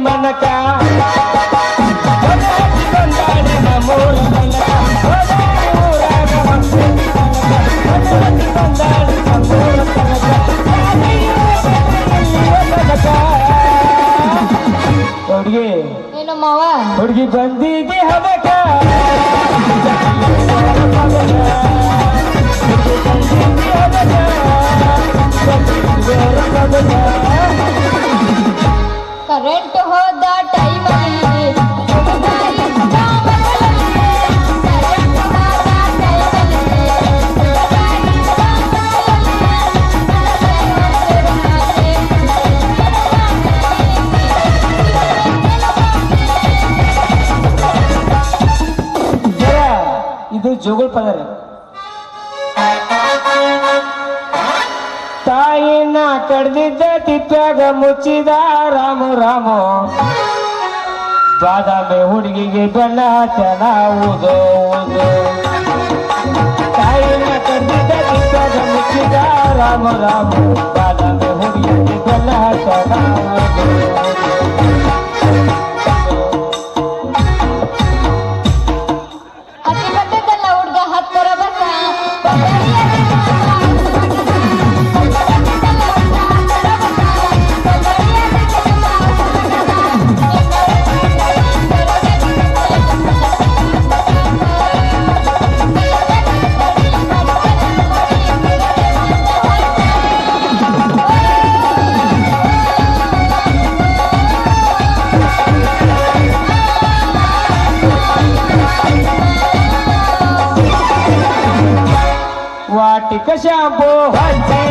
ಮನಕ ಮುಚ್ಚಿದ ರಾಮ ರಾಮ. ಬಾದಾಮಿ ಹುಡುಗಿಗೆ ಬೆಲ್ಲ ಚೆನ್ನಾವುದು ತಾಯಿನ ಕಡ್ದಿದ್ದ ತಿಪ್ಪ್ಯಾಗ ಮುಚ್ಚಿದ ರಾಮ ರಾಮ. ಬಾದಾಮಿ ಹುಡುಗಿಗೆ ಬೆಲ್ಲ ಚೆನ್ನ 快向不凡飞。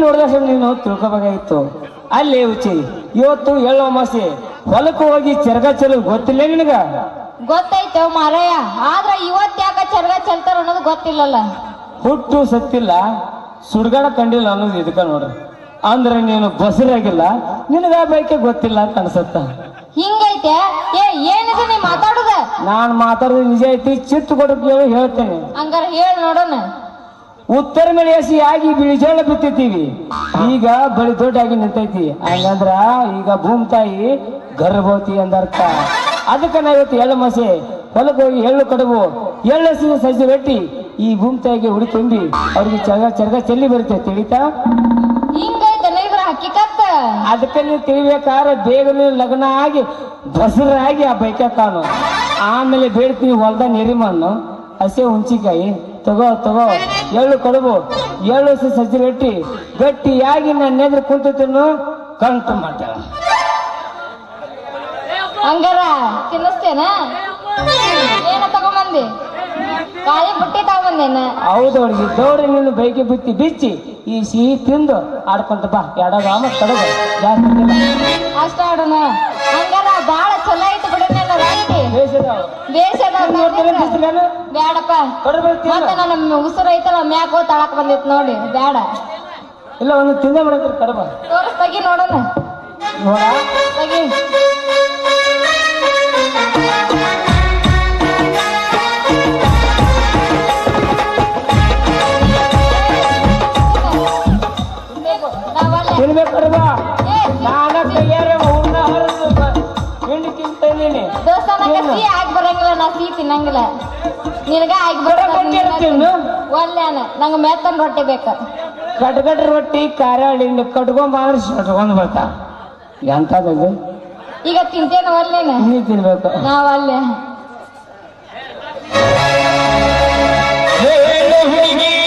ಪುಟ್ಟಿ ನೋಡಿದ ನೀನು? ತಿಳ್ಕೊಬೇಕಾಗಿತ್ತು. ಅಲ್ಲಿ ಉಚಿ ಇವತ್ತು ಹೇಳುವ ಮಾಸಿ ಹೊಲಕ್ಕೆ ಹೋಗಿ ಚರಗ ಚೆಲ್ಲ ಗೊತ್ತಿಲ್ಲ ನಿನಗ? ಗೊತ್ತೈತೆ ಮಾರಯ್ಯ ಆದ್ರ ಇವತ್ ಯಾಕ ಚರ್ಗ ಚೆಲ್ತಾರ ಅನ್ನೋದು ಗೊತ್ತಿಲ್ಲಲ್ಲ. ಹುಟ್ಟು ಸತ್ತಿಲ್ಲ ಸುಡ್ಗಾಡ ಕಂಡಿಲ್ಲ ಅನ್ನೋದು ಇದಕ್ಕ ನೋಡ್ರಿ. ಅಂದ್ರೆ ನೀನು ಬಸರಾಗಿಲ್ಲ. ನಿನಗ ಬೈಕೆ ಗೊತ್ತಿಲ್ಲ ಅಂತ ಅನ್ಸತ್ತ. ಹಿಂಗೈತೆ? ಏ ಏನಿದೆ ನೀ ಮಾತಾಡುದ? ನಾನು ಮಾತಾಡೋದು ನಿಜ ಐತಿ ಚಿತ್ತು ಕೊಡಕ್ ಹೇಳಿ ಹೇಳ್ತೇನೆ. ಹಂಗಾರ ಹೇಳಿ ನೋಡೋಣ. ಉತ್ತರ ಮಳೆಯಾಸಿ ಆಗಿ ಬಿಳಿಜೋಳ ಬಿತ್ತಿರ್ತೀವಿ ಈಗ ಬಳಿ ದೊಡ್ಡಾಗಿ ನಿಂತೈತಿ. ಹಂಗಂದ್ರ ಈಗ ಭೂಮಿ ತಾಯಿ ಗರ್ಭವತಿ ಅಂದರ್ಥ ಅದಕ್ಕೆ ನಾ ಇವತ್ತು ಎಳ್ಳು ಮಸೆ ಹೊಲಕ್ಕೆ ಹೋಗಿ ಎಳ್ಳು ಕಡುಬು ಎಳ್ಳು ಹಸಿ ಸಜ್ಜೆ ರೊಟ್ಟಿ ಈ ಭೂಮಿ ತಾಯಿಗೆ ಉಡಿ ತುಂಬಿ ಅವ್ರಿಗೆ ಚರ್ಗ ಚರ್ಗ ಚೆಲ್ಲಿ ಬರುತ್ತೆ ತಿಳಿತಾ? ಅದಕ್ಕೆ ನೀವು ತಿಳಿಬೇಕಾದ್ರೆ ಬೇಗನೆ ಲಗ್ನ ಆಗಿ ಬಸರಾಗಿ ಆ ಬೈಕ ತಾನು ಆಮೇಲೆ ಬೇಡ್ತೀವಿ ಹೊಲ್ದ ನೆರಿಮಣ್ಣು ಹಸೆ ಹುಂಚಿಕಾಯಿ ತಗೋ ತಗೋ. ಎಳ್ಳು ಕಡುಬು. ಎಳ್ಳು ಹಸಿ ಸಜ್ಜಿ ರೊಟ್ಟಿ. ಗಟ್ಟಿಯಾಗಿ ನನ್ನ ಎದುರು ಕುಂತು ತಿನ್ನು ಕಂಟು ಮಾಡ್ತಾಳ ಹಂಗಾರ ತಿನ್ನಿಸ್ತೇನ? ಏನ ತಗೊಂಬಂದಿ? ಕಾಯಿ ಬುಟ್ಟಿ ತಗೊಂಬಂದೇನ? ಹೌದು ಹುಡುಗಿ ದೌಡಿ ನೀನು ಬೈಕಿ ಬಿತ್ತಿ ಬಿಚ್ಚಿ ಈ ಸಿಹಿ ತಿಂದು ಆಡ್ಕೊಂತ ಬಾ. ಎಡ ಮತ್ತೆ ಕಡಗ ಜಾಸ್ತಿ ಅಷ್ಟ ಆಡೋಣ ಹಂಗಾರ ಬ್ಯಾಡಪ್ಪ. ಮತ್ತೆ ನನ್ನ ಉಸಿರು ಐತಲ್ಲ ಮ್ಯಾಕ್ ಹೋಗಿ ತಳಕ್ ಬಂದಿತ್ ನೋಡಿ ಬೇಡ ಇಲ್ಲ ಒಂದು ತಿಂದೆ ಮಾಡತ್ರಿ ಕಡಬ ತೋರಿಸ್ ತೆಗಿ ನೋಡೋಣ. ನೋಡ. ತೆಗಿ ತಿನ್ಬೇಕು ಕಡಬ ತಿನ್ನಂಗಿಲ್ಲ ನಿನಗ ಆಗಿ ಒಲ್ಲೆನ. ನಂಗೆ ಮೆತ್ತನ್ ರೊಟ್ಟಿ ಬೇಕ. ಕಡ್ಗಡ್ ರೊಟ್ಟಿ ಕಾರ್ಯಾಳಿ ಹಿಂಡಿ ಕಟ್ಕೊಂಡ್ ಬಂದ್ರೆ ಎಂತದ್ದು ಈಗ ತಿಂತೇನ ಒಲ್ಲೇನ? ನೀ ತಿನ್ಬೇಕು. ನಾವ್ ಅಲ್ಲೇ ಬಪ್ಪರೆ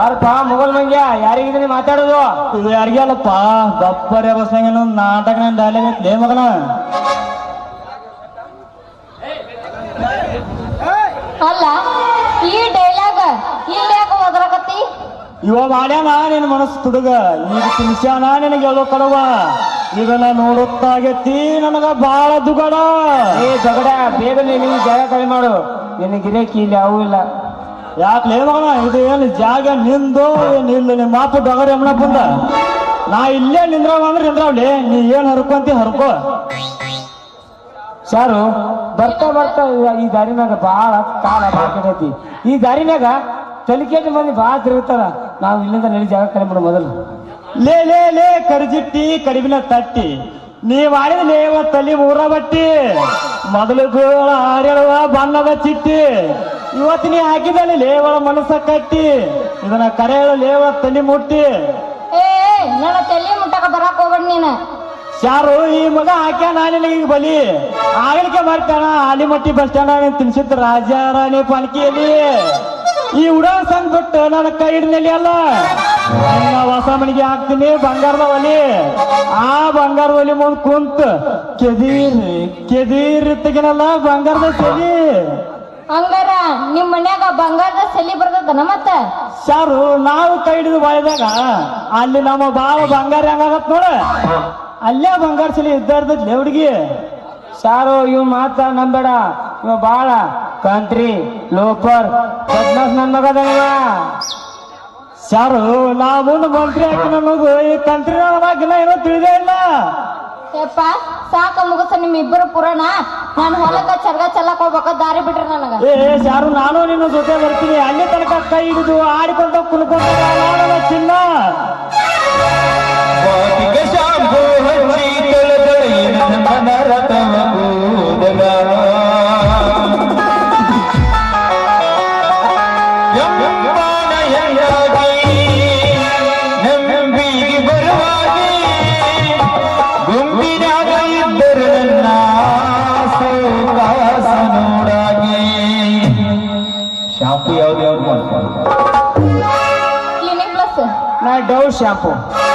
ಬಾರಪ್ಪ ಮೊಗಲ್ ಮಂಗ್ಯ ಯಾರಿಗಿದ್ದೀನಿ ಮಾತಾಡೋದು? ಇದು ಯಾರಿಗೆ ಅಲ್ಲಪ್ಪ? ಅನ್ನೋ ನಾಟಕ ಡೈಲಾಗ್ ಐತ್ಲೇ ಮಗನ? ಅಲ್ಲ ಈ ಡೈಲಾಗ್ ಇಲ್ಲಿ ಯಾಕೆ ಒದರಕತ್ತಿ? ಇವ ಮಾಡ್ಯಾನ ನಿನ್ನ ಮನಸ್ಸು ತುಡುಗ. ಈಗ ತಿನ್ಸ್ಯಾನ ನಿನಗೆ ಎಲ್ಲೋ ಕಡವ. ಈಗ ನಾ ನೋಡುತ್ತಾಗೈತಿ ನನಗ ಬಾಳ ದುಗಡ. ಏ ಜಗಡ ಬೇಗ ನೀನು ಜಾಗ ಕಡಿಮೆ ಮಾಡು. ನಿನ್ನ ಗಿರಾಕಿ ಇಲ್ಲಿ ಯಾವೂ ಇಲ್ಲ. ಯಾಕ್ಲೇ ಲೇವಣ ಇದು ಏನು ಜಾಗ ನಿಂದು? ಏನಿಲ್ಲ ನಿಮ್ಮ ಮಾಪು ಡಗರ್ ಎಮ್ಮನ ಬಂದ ನಾ ಇಲ್ಲೇ ನಿಂದ್ರವ ಅಂದ್ರೆ ನಿಂದ್ರವ್ಲಿ. ನೀ ಏನ್ ಹರ್ಕೊಂತಿ ಹರ್ಕೋ. ಸಾರು, ಬರ್ತಾ ಬರ್ತಾ ಈ- ದಾರಿನಾಗ ಭಾಳ ಕಾಲ ಬಾಕೈತಿ ಈ ದಾರಿನಾಗ ತಲಿಕೆಟ್ ಮಂದಿ ಭಾಳ ತಿರುಗ್ತಾರ. ನಾವು ಇಲ್ಲಿಂದ ನಡಿ ಜಾಗ ಕಲೆ ಮೊದಲು. ಲೇ ಲೇ ಲೇ, ಕರಿಜಿಟ್ಟಿ ಕಡಿಮಿನ ತಟ್ಟಿ. ನೀ ಆಡಿದ ಲೇವ ತಲಿ ಊರ ಬಟ್ಟಿ. ಮೊದಲು ಗೋಳ ಆರೇಳುವ ಬಣ್ಣದ ಚಿಟ್ಟಿ. ಇವತ್ತು ನೀ ಹಾಕಿದಲ್ಲಿ ಲೇವಳ ಮನಸ್ಸ ಕಟ್ಟಿ ಇದನ್ನ ಕರೆಯಲು ಲೇವ ತಲೆ ಮುಟ್ಟಿ. ಏ ನನ್ನ ತಲೆ ಮುಟ್ಟಕ ಬರಕ್ ಹೋಗ್ಬೇಡ ನೀನು. ಯಾರು ಈ ಮಗ ಹಾಕ್ಯ ನಾನಿಲ್ಲ ಈಗ ಬಲಿ? ಆಗಲಿಕ್ಕೆ ಬರ್ತಾನ ಆಲಿಮಟ್ಟಿ ಬಸ್ ಸ್ಟ್ಯಾಂಡ್ ತಿನ್ಸಿದ್ ರಾಜ ರಾಣಿ ಪಾಲಿಕೆಯಲ್ಲಿ. ಈ ಉಡಾನ್ ಸಂಗ್ ಬಿಟ್ಟು ನನ್ನ ಕೈ ಹಿಡಿದಲ್ಲಿ ಅಲ್ಲ? ನಿನ್ನ ಹೊಸ ಮನೆಗೆ ಹಾಕ್ತೀನಿ ಬಂಗಾರದ ಒಲಿ. ಆ ಬಂಗಾರದ ಒಲಿ ಮುಂದ್ ಕುಂತ ಕೆದೀರ್ ಕೆದೀರ್ ತೆಗಿನಲ್ಲ ಬಂಗಾರದ ಸೆಲಿ. ಹಂಗಾರ ನಿಮ್ ಮನ್ಯಾಗ ಬಂಗಾರದ ಸೆಲಿ ಬರ್ತದನ ಮತ್ತ? ಸರ್ ನಾವು ಕೈ ಹಿಡಿದು ಬಾಳಿದಾಗ ಅಲ್ಲಿ ನಮ್ಮ ಬಾವ ಬಂಗಾರ ಹೆಂಗಾಗತ್ ನೋಡ? ಅಲ್ಲೇ ಬಂಗಾರ ಸಲಿ ಇದ್ದಾರ್ದಲ್ಲಿ ಹುಡುಗಿ ಸಾರು ಇವ್ ಮಾತ ನಂಬೇಡ ಇವ ಬಾಳ ಕಂತ್ರಿ ಲೋಪರ್ ಬದ್ಮಾಸ್ ನನ್ ಮಗ ಸಾರು ಶಾರು ನಾ ಮುಂದೆ ಮಂತ್ರಿ ಹಾಕಿನ ಅನ್ನೋದು ಈ ಕಂತ್ರಿ ನನಗಿನ್ನ ಏನೋ ತಿಳಿದೇ ಇಲ್ಲ. ಯಪ್ಪ ಸಾಕ ಮುಗಿಸ ನಿಮ್ ಇಬ್ಬರು ಪುರಾಣ ನಾನು ಹೊಲಕ್ಕ ಚರ್ಗ ಚೆಲ್ಲಕ್ ಹೋಗ್ಬೇಕ ದಾರಿ ಬಿಟ್ರಿ ನನಗ ಏ ಶಾರು ನಾನು ನಿನ್ನ ಜೊತೆ ಬರ್ತೀನಿ ಅಲ್ಲಿ ತನಕ ಕೈ ಹಿಡಿದು ಆಡಿಕೊಂಡ ಕುಲ್ಕೊಂಡ ನಾಡಲ ಚಿನ್ನ ವಾಟಿಕ ಶಾಂಪು ಹಚ್ಚಿ ತೊಳೆದೊಳೆಯಿನ ನಮ್ಮನ ರಥವ ಕೂದಲ ನಾ ಡವ್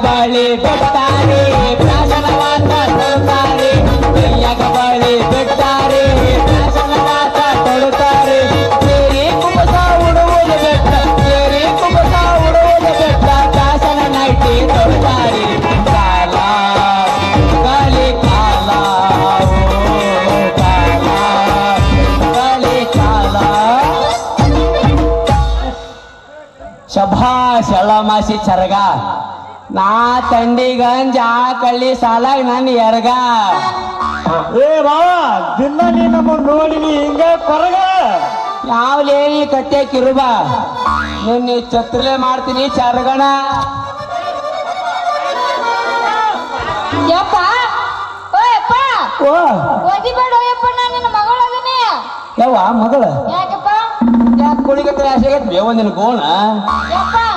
ಕೈಯಾಗ ಬಳಿ ಬಿಟ್ಟಾರೆ ಪ್ರಾಶನವಾದ ತೊಳುತ್ತಾರೆ ಕೈಯಾಗ ಬಳಿ ಬಿಟ್ಟಾರೆ ಪ್ರಾಶನವಾದ ತೊಳುತ್ತಾರೆ ಸೇರಿ ಕುಬಸ ಉಡುವುದು ಬೆಟ್ಟ ಸೇರಿ ಕುಬಸ ಉಡುವುದು ಬೆಟ್ಟ ಪ್ರಾಶನ ನೈಟಿ ತೊಳುತ್ತಾರೆ ಕಾಲ ಕಲಿ ಕಾಲ ಓ ಕಾಲ ಕಲಿ ಕಾಲ ಶಭಾಷ್ ಮಾಸಿ ಚರಗ ನಾ ತಂಡಿಗಂಜ ಆ ಕಳ್ಳಿ ಸಾಲಾಗ ನನ್ನ ಎರ್ಗ. ಏ ಬಾವ ದಿನ ನೀ ನಮ್ಮ ನೋಡಿನಿ ಹಿಂಗ ಕೊರಗ. ಯಾವ್ಲೇ ಈ ಕಟ್ಟೆ ಕಿರುಬ. ನಿನ್ನ ಛತ್ರಲೆ ಮಾಡ್ತೀನಿ ಚರಗಣ. ಯಪ್ಪ ಓ ಯಪ್ಪ ಓ. ಓದಿಬೇಡ ಯಪ್ಪ ನಾನು ನಿನ್ನ ಯಾವ ಮಗಳ? ಯಾಕಪ್ಪ? ಯಾಕೆ ಕುಳಿಗತ್ತೆ ಆಸೆಗೆ? ಬೇವೊಂದಿನ ಗೋಣ. ಯಪ್ಪ ಇವ್ರಿಬ್ರು ಅದಾರಲ್ಲ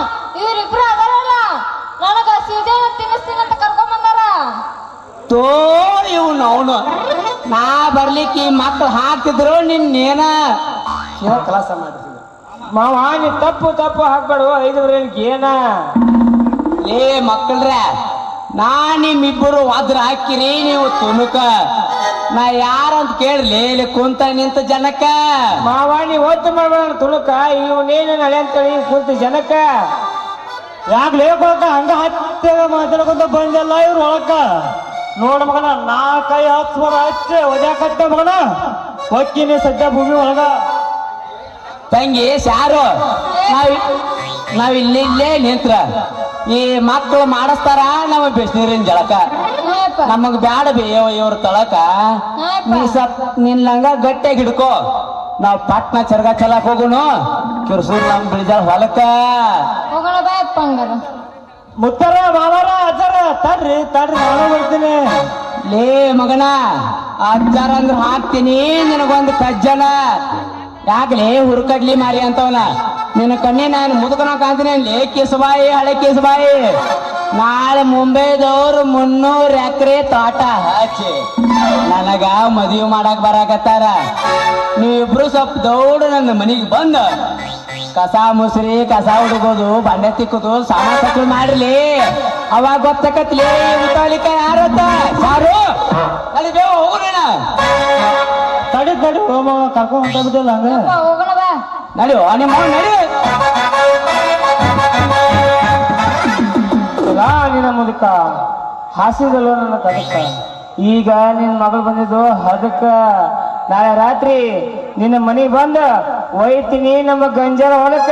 ತಿನ್ನಿಸ್ತೀನಿ ಅಂತ ಬಂದಾರ? ತೋ ಇವ್ನು ಅವನು. ನಾ ಬರ್ಲಿಕ್ಕೆ ಈ ಮಕ್ಳು ಹಾಕ್ತಿದ್ರು ನಿನ್ನೇನ? ಕೆಲಸ ಮಾಡ್ತೀನಿ. ಮಾವ ನೀ ತಪ್ಪು ತಪ್ಪು ಹಾಕ್ಬೇಡು ಐದುವರೆ ಏನ? ಲೇ ಮಕ್ಕಳ್ರೆ ನಾ ನಿಮ್ಮಿಬ್ಬರು ವದ್ರ ಹಾಕಿರಿ ನೀವು ತುಣುಕ. ನಾ ಯಾರಂತ ಕೇಳಿ ಇಲ್ಲಿ ಕುಂತ ನಿಂತ ಜನಕ್ಕ. ಮಾವ ನೀ ಒತ್ತು ಮಾಡ್ಬೇಡ ತುಣುಕ ಇವನೇನು ನಡೆ ಅಂತೇಳಿ ಕುಂತ ಜನಕ್ಕ. ಯಾಕೆ ಲೇಕೊಳಕ ಹಂಗ ಹತ್ತೇವ ಮಾತಾಡ್ಕೊಂತ ಬಂದಲ್ಲ ಇವ್ರು ಒಳಕ. ನೋಡ ಮಗನ ನಾ ಕೈ ಹತ್ತು ಬರ ಹಚ್ಚೆ ಒದ್ಯಾಕತ್ತೆ ಮಗನ. ಹೊಕ್ಕಿನಿ ಸದ್ಯ ಭೂಮಿ ಒಳಗ. ತಂಗಿ ಶಾರು ನಾವ್ ನಾವ್ ಇಲ್ಲಿ ಇಲ್ಲೇ ನಿಂತ್ರ. ಈ ಮಕ್ಕಳು ಮಾಡಿಸ್ತಾರ ನಮ್ಮ ಬಿಸಿನೀರಿನ ಜಳಕ. ನಮಗ್ ಬ್ಯಾಡ ಬೇಯವ ಇವ್ರ ತಳಕ. ನೀ ಸತ್ ಸಪ್ ನಿನ್ ಲಂಗ ಗಟ್ಟಿಯಾಗಿ ಹಿಡ್ಕೋ. ನಾವ್ ಪಟ್ನ ಚರ್ಗ ಚಲಾಕ್ ಹೋಗುನು. ಕಿರ್ಸೂರ್ ನಮ್ ಬಿಳಿದ ಹೊಲಕ್ಕ ಹೋಗೋಣ ಹಂಗಾರ ಮುತ್ತಾರ ಬಾವಾರ ಅಜ್ಜಾರ ತಡ್ರಿ ತಡ್ರಿ, ನಾನು ಬರ್ತೀನಿ ಲೇ ಮಗನ, ಅಜ್ಜರ ಅಂದ್ರೆ ಹಾಕ್ತೀನಿ, ನಿನಗೊಂದು ಕಜ್ಜನ. ಯಾಕಲೇ ಹುರ್ಕಡ್ಲಿ ಮಾರಿ ಅಂತವನ? ನಿನ್ನ ಕಣ್ಣಿ ನಾನು ಮುದುಕನ ಕಾಣ್ತೀನಿ ಲೇ ಕಿಸಬಾಯಿ, ಹಳೆ ಕಿಸಬಾಯಿ, ನಾಳೆ ಮುಂಬೈದವ್ರು ಮುನ್ನೂರು ಎಕರೆ ತೋಟ ಹಚ್ಚಿ. ನನಗ ಮದುವೆ ಮಾಡಕ್ ಬರಾಕತ್ತಾರ. ನೀವಿಬ್ರು ಸ್ವಲ್ಪ ದೌಡು ನನ್ನ ಮನೆಗೆ ಬಂದ ಕಸ ಮುಸ್ರಿ ಕಸ ಹುಡುಗೋದು ಬಂಡೆ ತಿಕ್ಕುದು ಸಾಮಾನು ಸಕ್ಳು ಮಾಡ್ಲಿ ಅವಾಗ ಗೊತ್ತಕತ್ಲಿ ಉಳಿಕ ಯಾರತ್ತ? ಸಾರು? ಅಲ್ಲಿ ಬೇವ ಹೋಗ್ರಣ ತಡಿ ತಡಿ ಹೋಮ ಕರ್ಕೊಂಡ್ ಹೊಂಟ ಬಿಟ್ಟಿಲ್ಲ ಹಂಗ. ಹೋಗೋಣ ಬಾ ನಡಿ ನಿಮ್ಮ ನಡಿ. ನಿನ್ನ ಮುದುಕ ಹಾಸಿದಲ್ಲೋ ನನ್ನ ಈಗ ನಿನ್ನ ಮಗಳು ಬಂದಿದ್ದು ಅದಕ್ಕ ನಾಳೆ ರಾತ್ರಿ ನಿನ್ನ ಮನೆ ಬಂದ ಒಯ್ತೀನಿ ನಮ್ಮ ಗಂಜರ ಹೊಲಕ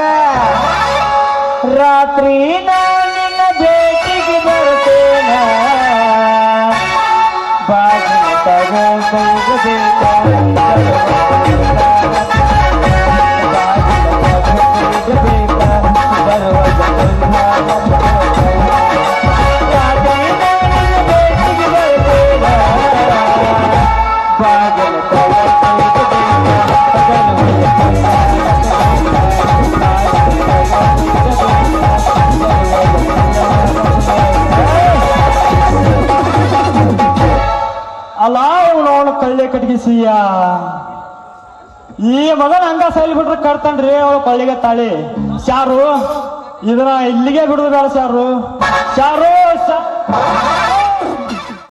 ರಾತ್ರಿ ನಿನ್ನ ಭೇಟಿಗೆ ಬರ್ತೇನ. ತಗೋಬೇಕು ಸೈಲ್ ಬಿಟ್ರೆ ಕಟ್ತಾನ್ರಿ ಅವ್ರ ಕೊಳ್ಳಿಗೆ ತಾಳಿ? ಶಾರು ಇದನ್ನ ಇಲ್ಲಿಗೆ ಬಿಡುದು ಬೇಡ ಶಾರು. ಶಾರು